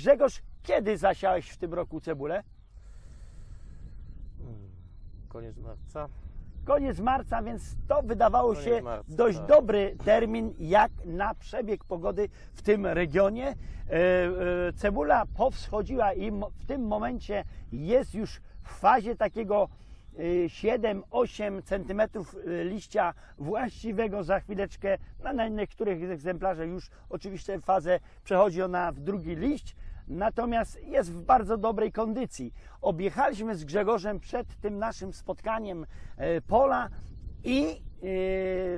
Grzegorz, kiedy zasiałeś w tym roku cebulę? Koniec marca. Koniec marca, więc to wydawało Koniec się marca, dość tak. dobry termin jak na przebieg pogody w tym regionie. E, e, Cebula powschodziła i w tym momencie jest już w fazie takiego e, 7-8 cm liścia właściwego za chwileczkę. Na na niektórych egzemplarzach już oczywiście fazę przechodzi ona w drugi liść. Natomiast jest w bardzo dobrej kondycji. Objechaliśmy z Grzegorzem przed tym naszym spotkaniem e, pola i e,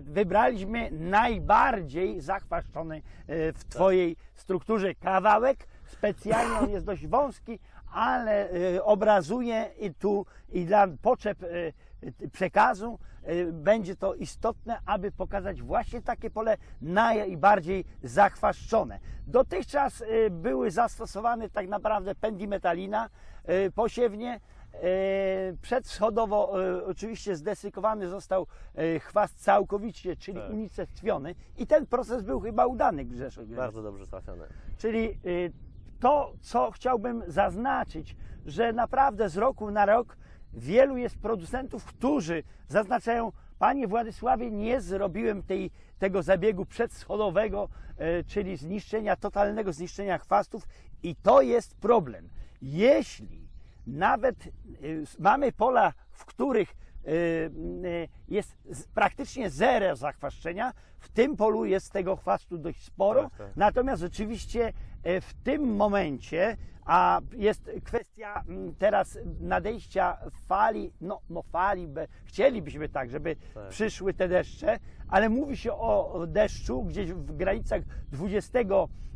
wybraliśmy najbardziej zachwaszczony e, w Twojej strukturze kawałek. Specjalnie on jest dość wąski, ale obrazuje i tu i dla potrzeb przekazu e, będzie to istotne, aby pokazać właśnie takie pole najbardziej zachwaszczone. Dotychczas e, były zastosowane tak naprawdę pendimetalina posiewnie. Przedschodowo oczywiście zdesykowany został chwast całkowicie, czyli Tak. unicestwiony i ten proces był chyba udany Grzeszek. Bardzo dobrze trafione. Czyli y, to, co chciałbym zaznaczyć, że naprawdę z roku na rok wielu jest producentów, którzy zaznaczają, Panie Władysławie, nie zrobiłem tej, tego zabiegu przedschodowego, y, czyli zniszczenia, totalnego zniszczenia chwastów i to jest problem. Jeśli nawet y, mamy pola, w których jest z- praktycznie zero zachwaszczenia, w tym polu jest tego chwastu dość sporo, Tak, tak. Natomiast rzeczywiście e, w tym momencie, a jest kwestia mm, teraz nadejścia fali, no, no fali, be- chcielibyśmy tak, żeby Tak. przyszły te deszcze, ale mówi się o deszczu gdzieś w granicach 20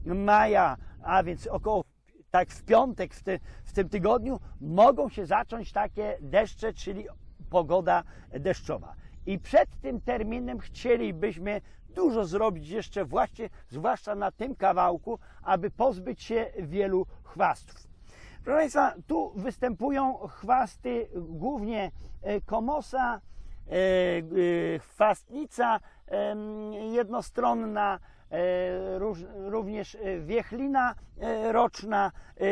maja, a więc około tak w piątek w, ty, w tym tygodniu mogą się zacząć takie deszcze, czyli pogoda deszczowa. I przed tym terminem chcielibyśmy dużo zrobić jeszcze właśnie, zwłaszcza na tym kawałku, aby pozbyć się wielu chwastów. Proszę Państwa, tu występują chwasty głównie e, komosa, e, e, chwastnica jednostronna, również e, wiechlina e, roczna. E,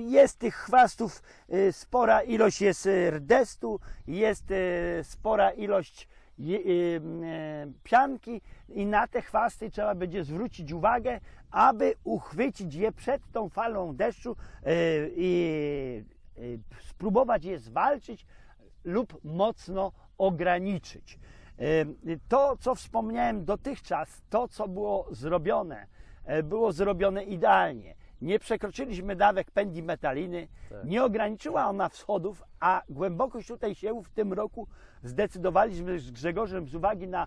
Jest tych chwastów e, spora ilość jest e, rdestu, jest e, spora ilość e, e, pianki i na te chwasty trzeba będzie zwrócić uwagę, aby uchwycić je przed tą falą deszczu e, i e, spróbować je zwalczyć lub mocno ograniczyć. To, co wspomniałem dotychczas, to, co było zrobione, e, było zrobione idealnie. Nie przekroczyliśmy dawek pendimetaliny, Tak. nie ograniczyła ona wschodów, a głębokość tutaj siewów w tym roku zdecydowaliśmy z Grzegorzem z uwagi na e,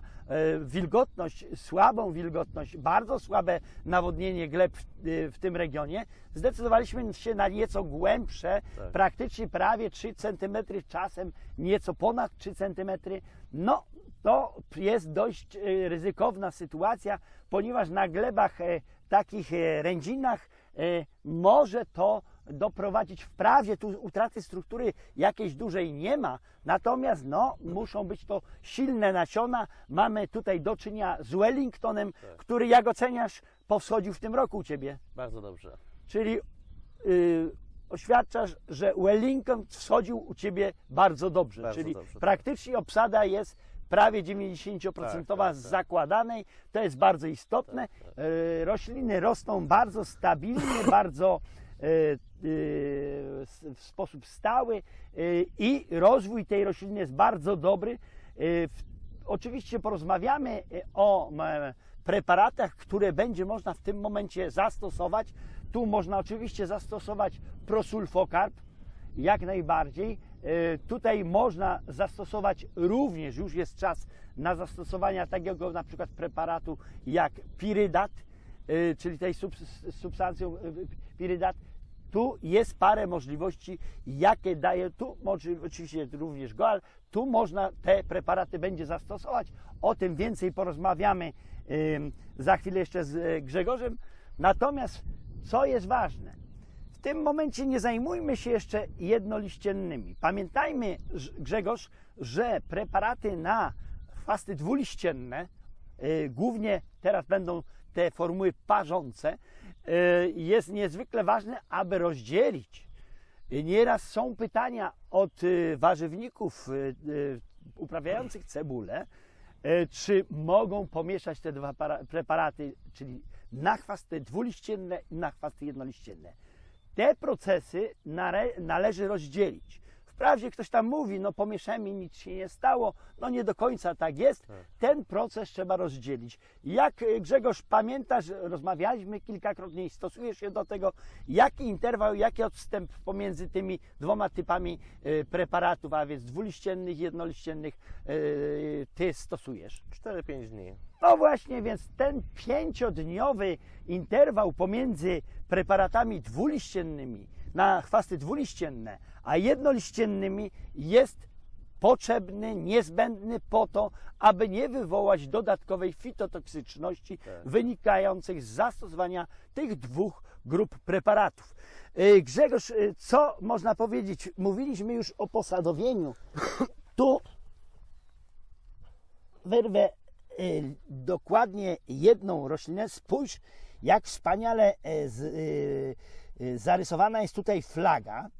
wilgotność, słabą wilgotność, bardzo słabe nawodnienie gleb w, e, w tym regionie, zdecydowaliśmy się na nieco głębsze, Tak. praktycznie prawie 3 cm, czasem nieco ponad 3 cm. No, to jest dość e, ryzykowna sytuacja, ponieważ na glebach e, takich e, rędzinach e, może to doprowadzić wprawdzie tu utraty struktury jakiejś dużej nie ma, natomiast no, muszą być to silne nasiona. Mamy tutaj do czynienia z Wellingtonem, który jak oceniasz powschodził w tym roku u Ciebie. Bardzo dobrze. Czyli yy, oświadczasz, że Wellington wschodził u Ciebie bardzo dobrze. Bardzo czyli dobrze, tak. praktycznie obsada jest prawie 90% Tak, tak, z tak. zakładanej. To jest bardzo istotne. Yy, rośliny rosną bardzo stabilnie, bardzo yy, s- w sposób stały i rozwój tej rośliny jest bardzo dobry. W Oczywiście porozmawiamy o preparatach, które będzie można w tym momencie zastosować. Tu można oczywiście zastosować prosulfokarb, jak najbardziej. Y, Tutaj można zastosować również, już jest czas na zastosowania takiego na przykład preparatu jak pirydat, y, czyli tej subs- substancją y, pirydat. Tu jest parę możliwości, jakie daje, tu oczywiście również goal, tu można te preparaty będzie zastosować. O tym więcej porozmawiamy za chwilę jeszcze z Grzegorzem. Natomiast co jest ważne, w tym momencie nie zajmujmy się jeszcze jednoliściennymi. Pamiętajmy, Grzegorz, że preparaty na chwasty dwuliścienne, y, głównie teraz będą te formuły parzące, y, jest niezwykle ważne, aby rozdzielić. Nieraz są pytania od y, warzywników uprawiających cebulę, czy mogą pomieszać te dwa para- preparaty, czyli nachwasty dwuliścienne i nachwasty jednoliścienne. Te procesy należy rozdzielić. Wprawdzie ktoś tam mówi, no pomieszamy, nic się nie stało, no nie do końca tak jest. Tak. Ten proces trzeba rozdzielić. Jak y, Grzegorz pamiętasz, rozmawialiśmy kilkakrotnie i stosujesz się do tego, jaki interwał, jaki odstęp pomiędzy tymi dwoma typami y, preparatów, a więc dwuliściennych, jednoliściennych, y, ty stosujesz? 4-5 dni. No właśnie, więc ten pięciodniowy interwał pomiędzy preparatami dwuliściennymi na chwasty dwuliścienne, a jednoliściennymi jest potrzebny, niezbędny po to, aby nie wywołać dodatkowej fitotoksyczności Tak. wynikających z zastosowania tych dwóch grup preparatów. Yy, Grzegorz, yy, co można powiedzieć? Mówiliśmy już o posadowieniu. Tu wyrwę y, dokładnie jedną roślinę. Spójrz, jak wspaniale e, y, y, zarysowana jest tutaj flaga.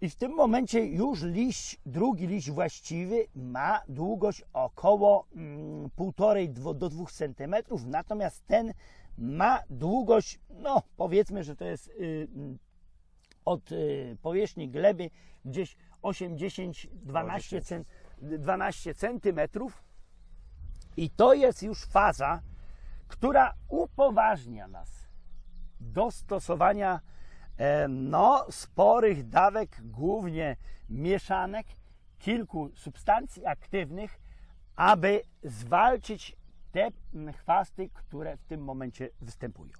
I w tym momencie już liść, drugi liść właściwy ma długość około mm, 1,5 dwo- do 2 cm, natomiast ten ma długość, no powiedzmy, że to jest y, mm, od y, powierzchni gleby gdzieś 8, 10, 12, cen, 12 centymetrów. I to jest już faza, która upoważnia nas do stosowania e, no, sporych dawek, głównie mieszanek, kilku substancji aktywnych, aby zwalczyć te chwasty, które w tym momencie występują.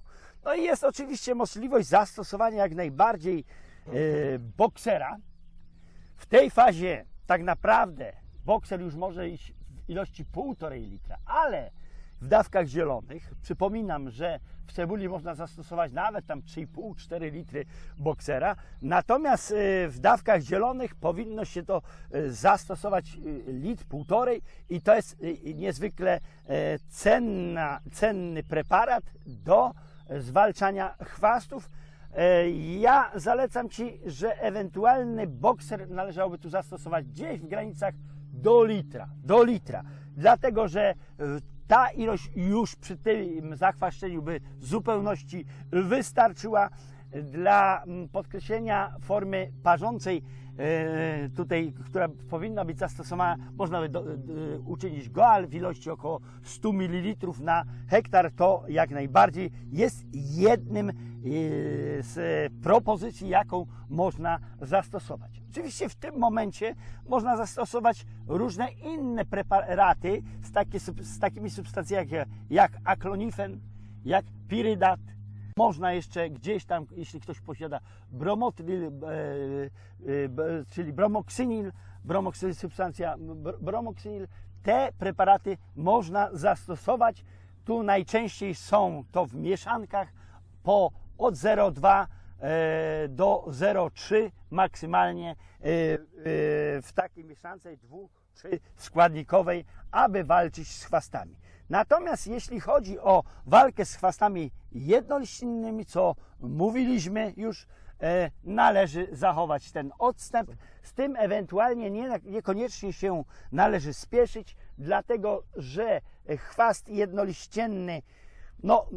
No i jest oczywiście możliwość zastosowania jak najbardziej e, boksera. W tej fazie tak naprawdę bokser już może iść ilości 1,5 litra, ale w dawkach zielonych, przypominam, że w cebuli można zastosować nawet tam 3,5-4 litry boksera, natomiast y, w dawkach zielonych powinno się to y, zastosować y, litr, półtorej i to jest niezwykle cenna, cenny preparat do zwalczania chwastów. Ja zalecam Ci, że ewentualny bokser należałoby tu zastosować gdzieś w granicach do litra, do litra. Dlatego, że e, ta ilość już przy tym zachwaszczeniu by zupełności wystarczyła dla mm, podkreślenia formy parzącej, e, tutaj, która powinna być zastosowana, można by do, e, uczynić goal w ilości około 100 ml na hektar. To jak najbardziej jest jednym e, z propozycji, jaką można zastosować. Oczywiście w tym momencie można zastosować różne inne preparaty z, takie, z takimi substancjami jak, jak aklonifen, jak pirydat, można jeszcze gdzieś tam, jeśli ktoś posiada bromotryl, e, e, czyli bromoksynil, bromoksyl, substancja br- bromoksynil, te preparaty można zastosować. Tu najczęściej są to w mieszankach po od 0,2 e, do 0,3 maksymalnie e, e, w takiej mieszance dwu czy składnikowej, aby walczyć z chwastami. Natomiast jeśli chodzi o walkę z chwastami jednoliścinnymi, co mówiliśmy już, e, należy zachować ten odstęp. Z tym ewentualnie nie, niekoniecznie się należy spieszyć, dlatego że chwast jednoliścienny, no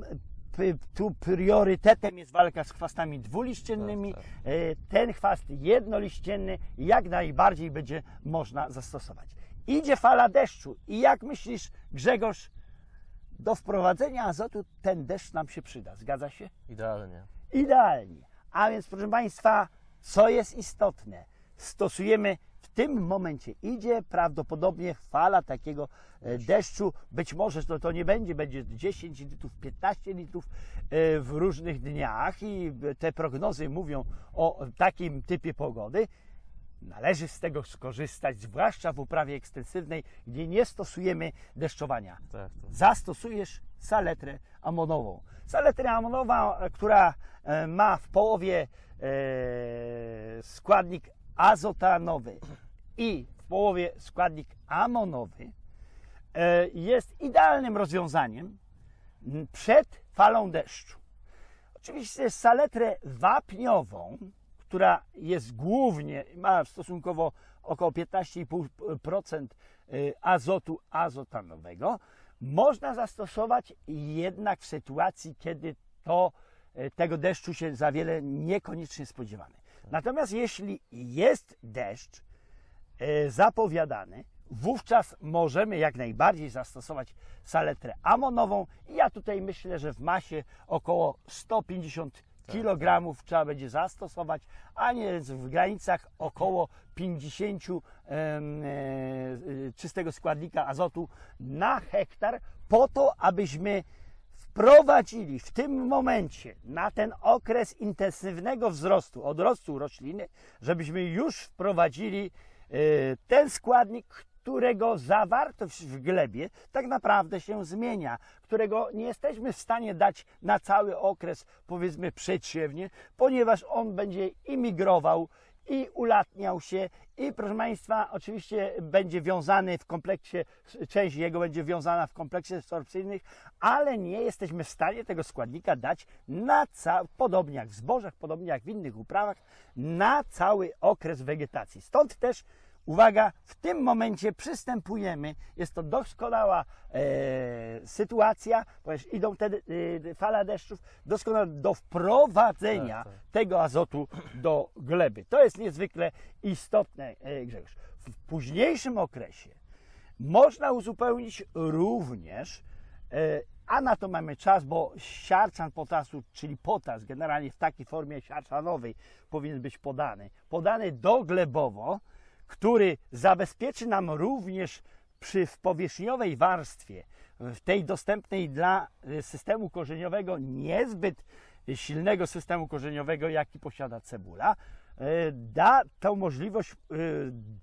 tu priorytetem jest walka z chwastami dwuliściennymi. Tak, E, Ten chwast jednoliścienny jak najbardziej będzie można zastosować. Idzie fala deszczu i jak myślisz, Grzegorz, do wprowadzenia azotu ten deszcz nam się przyda. Zgadza się? Idealnie. Idealnie. A więc, proszę Państwa, co jest istotne? Stosujemy tym momencie, idzie prawdopodobnie fala takiego e, deszczu. Być może to, to nie będzie, będzie 10 litrów, 15 litrów e, w różnych dniach i te prognozy mówią o takim typie pogody. Należy z tego skorzystać, zwłaszcza w uprawie ekstensywnej, gdzie nie stosujemy deszczowania Tak, to. zastosujesz saletrę amonową. Saletra amonowa, e, która ma w połowie składnik azotanowy i w połowie składnik amonowy, e, jest idealnym rozwiązaniem przed falą deszczu. Oczywiście saletrę wapniową, która jest głównie, ma stosunkowo około 15,5% y, azotu azotanowego, można zastosować jednak w sytuacji, kiedy to y, tego deszczu się za wiele niekoniecznie spodziewamy. Natomiast jeśli jest deszcz zapowiadany, wówczas możemy jak najbardziej zastosować saletrę amonową. Ja tutaj myślę, że w masie około 150 kg trzeba będzie zastosować, a nie w granicach około 50 em, e, e, czystego składnika azotu na hektar, po to, abyśmy wprowadzili w tym momencie na ten okres intensywnego wzrostu, odrostu rośliny, żebyśmy już wprowadzili e, ten składnik, którego zawartość w glebie tak naprawdę się zmienia, którego nie jesteśmy w stanie dać na cały okres, powiedzmy, przedsiewnie, ponieważ on będzie imigrował i ulatniał się i proszę Państwa, oczywiście będzie wiązany w kompleksie, część jego będzie wiązana w kompleksie sorpcyjnych, ale nie jesteśmy w stanie tego składnika dać na cały, podobnie jak w zbożach, podobnie jak w innych uprawach, na cały okres wegetacji. Stąd też Uwaga, w tym momencie przystępujemy, jest to doskonała e, sytuacja, ponieważ idą te e, fala deszczów, doskonała do wprowadzenia Tak, tak. tego azotu do gleby. To jest niezwykle istotne, e, Grzegorz. W późniejszym okresie można uzupełnić również, e, a na to mamy czas, bo siarczan potasu, czyli potas, generalnie w takiej formie siarczanowej powinien być podany, podany doglebowo, który zabezpieczy nam również przy w powierzchniowej warstwie, w tej dostępnej dla y, systemu korzeniowego, niezbyt silnego systemu korzeniowego, jaki posiada cebula, y, da tą możliwość y,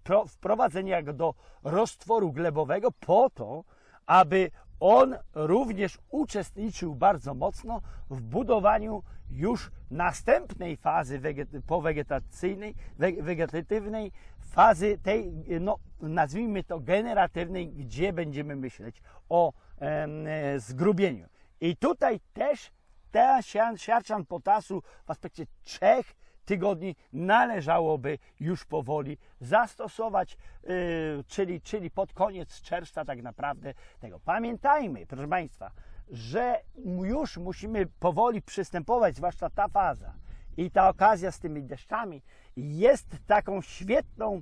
pro- wprowadzenia go do roztworu glebowego po to, aby on również uczestniczył bardzo mocno w budowaniu już następnej fazy weget- powegetacyjnej, we- wegetatywnej, fazy tej, no, nazwijmy to generatywnej, gdzie będziemy myśleć o e, zgrubieniu. I tutaj też ten siarczan potasu w aspekcie trzech tygodni należałoby już powoli zastosować, yy, czyli, czyli pod koniec czerwca tak naprawdę tego. Pamiętajmy, proszę Państwa, że już musimy powoli przystępować, zwłaszcza ta faza i ta okazja z tymi deszczami jest taką świetną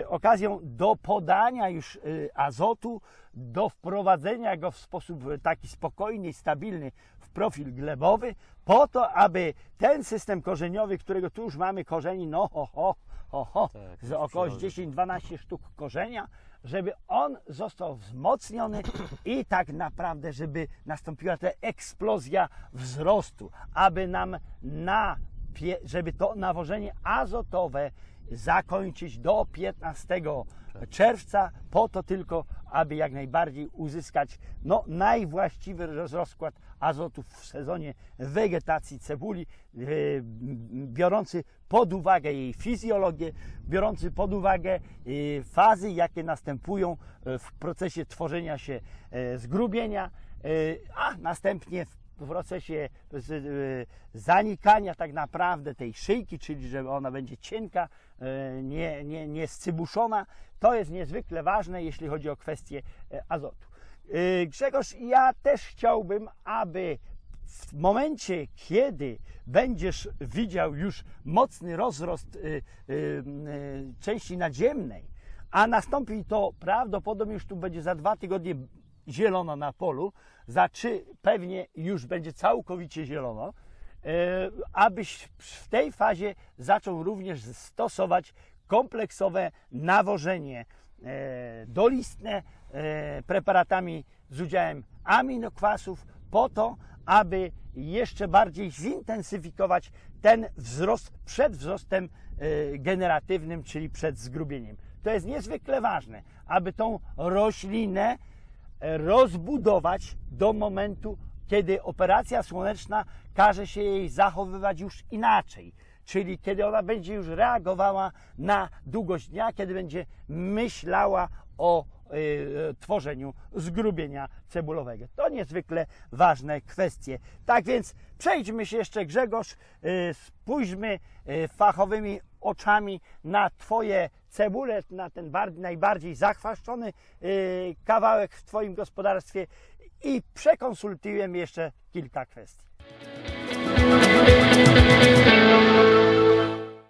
e, okazją do podania już e, azotu, do wprowadzenia go w sposób taki spokojny i stabilny w profil glebowy, po to, aby ten system korzeniowy, którego tu już mamy korzeni, no ho, ho, ho, ho Tak, z około przyrodzi. 10-12 sztuk korzenia, żeby on został wzmocniony i tak naprawdę, żeby nastąpiła ta eksplozja wzrostu, aby nam na, żeby to nawożenie azotowe zakończyć do 15 czerwca, po to tylko, aby jak najbardziej uzyskać no, najwłaściwy roz- rozkład azotu w sezonie wegetacji cebuli, e, biorący pod uwagę jej fizjologię, biorący pod uwagę e, fazy, jakie następują e, w procesie tworzenia się zgrubienia, a następnie w w procesie zanikania tak naprawdę tej szyjki, czyli że ona będzie cienka, nie, nie, nie scybuszona. To jest niezwykle ważne, jeśli chodzi o kwestię e, azotu. E, Grzegorz, ja też chciałbym, aby w momencie, kiedy będziesz widział już mocny rozrost części nadziemnej, a nastąpi to prawdopodobnie już tu będzie za dwa tygodnie zielono na polu, za trzy pewnie już będzie całkowicie zielono, abyś w tej fazie zaczął również stosować kompleksowe nawożenie e, dolistne e, preparatami z udziałem aminokwasów po to, aby jeszcze bardziej zintensyfikować ten wzrost przed wzrostem e, generatywnym, czyli przed zgrubieniem. To jest niezwykle ważne, aby tą roślinę e, rozbudować do momentu, kiedy operacja słoneczna każe się jej zachowywać już inaczej. Czyli kiedy ona będzie już reagowała na długość dnia, kiedy będzie myślała o y, tworzeniu zgrubienia cebulowego. To niezwykle ważne kwestie. Tak więc przejdźmy się jeszcze Grzegorz, y, spójrzmy y, fachowymi oczami na Twoje cebule, na ten bar- najbardziej zachwaszczony kawałek w Twoim gospodarstwie i przekonsultujemy jeszcze kilka kwestii. Thank you.